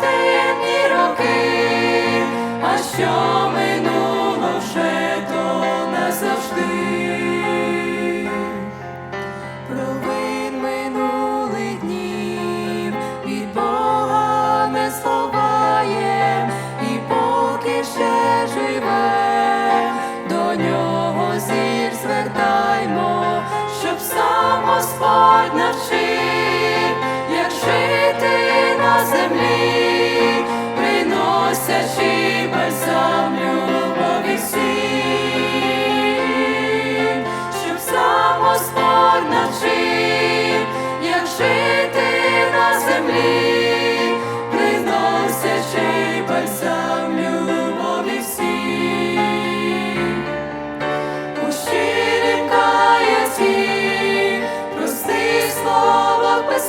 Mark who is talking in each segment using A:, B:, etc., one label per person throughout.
A: таємні роки, а що ми.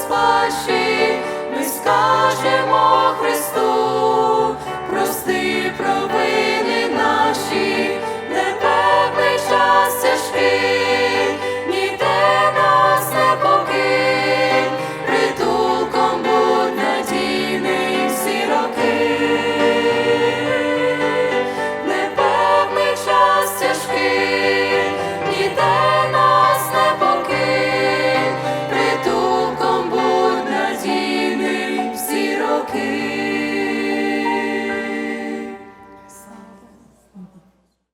A: спаші, ми скажемо Христу.